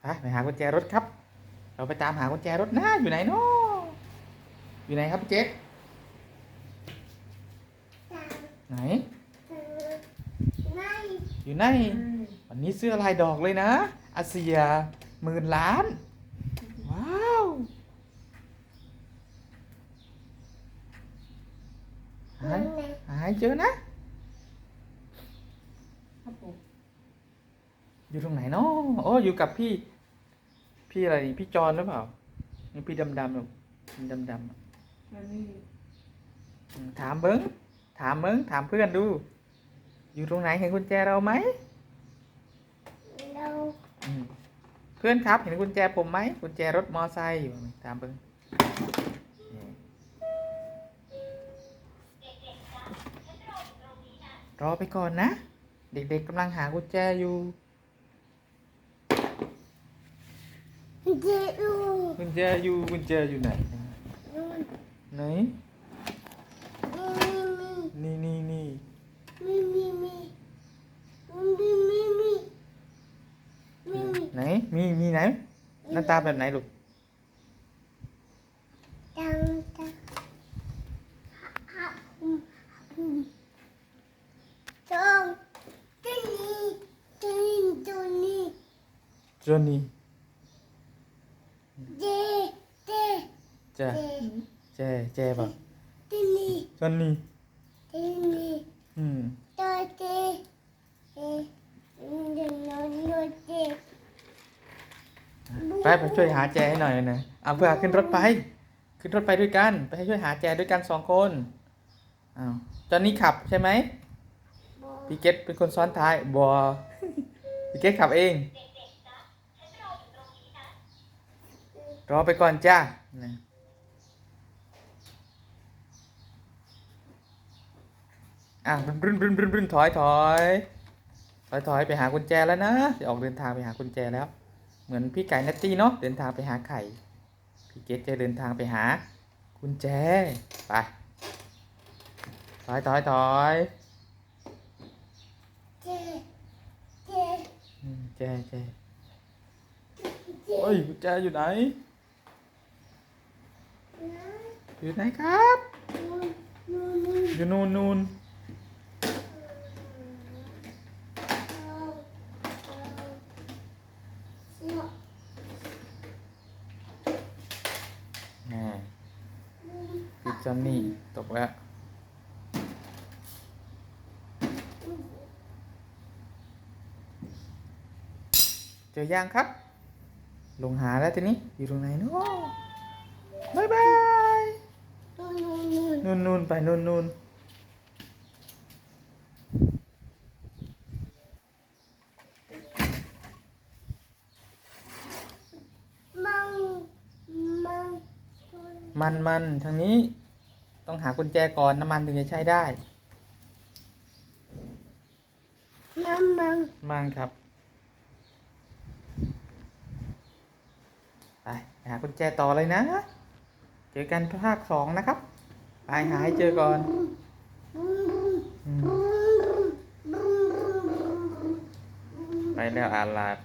ไปไปหากุญแจรถครับ เราไปตามหากุญแจรถนะอยู่ไหนเนาะอยู่ไหนครับเจ๊ไหน อยู่ไหน วันนี้เสื้อลายดอกเลยนะ อาเซียหมื่นล้าน ว้าว หายหายเจอนะครับผมอยู่ตรงไหนเนาะโอ้อยู่กับพี่ พี่อะไรนี่พี่จอนหรือเปล่านี่พี่ดำดำๆหรอพี่ดำดำๆอะมันนี่อืมถามเบิ้งถามเบิ้งถามเพื่อนดู อยู่ตรงไหนเห็นกุญแจเราไหมอืมเพื่อนครับ เห็นกุญแจผมไหมกุญแจรถมอไซค์อยู่ถามเบิ้งนี่รอไปก่อนนะ เด็กๆกำลังหากุญแจอยู่ กุญแจอยู่กุญแจอยู่ไหนนะไหน นี่นี่นี่ไหน มีมีไหน หน้าตาแบบไหนลูกจอนี่แจ แจแจป่ะจอนนี่อืมไปไปช่วยหาแจให้หน่อยนะเอาเพื่อขึ้นรถไป ขึ้นรถไปด้วยกัน ไปให้ช่วยหาแจด้วยกันสองคนอ้าวจอนนี่ขับใช่ไหมพี่เกตเป็นคนซ้อนท้ายบอพี่เกตขับเอง รอไปก่อนจ้านะอะรุ่นรุ่นรุ่นรุ่นถอยถอยถอยถอยไปหากุญแจแล้วนะจะออกเดินทางไปหากุญแจแล้ว เหมือนพี่ไก่นัตตี้เนาะเดินทางไปหาไข่พี่เกดจะเดินทางไปหากุญแจไปถอยถอยถอยอืมแจแจโอ้ยกุญแจอยู่ไหน อยู่ไหนครับ อยู่นู่นนู่นแหม่พี่จอนนี่ตกแล้วเจอยังครับ ลงหาแล้วทีนี้ อยู่ตรงไหนเนาะบายบาย นู่นนู่นไปนู่นนู่นมันมันทางนี้ ต้องหากุญแจก่อนน้ำมันถึงจะใช้ได้ มันครับไปไปหากุญแจต่อเลยนะ เจอกันภาคสองนะครับไปหาให้เจอก่อนไปแล้วอาลาด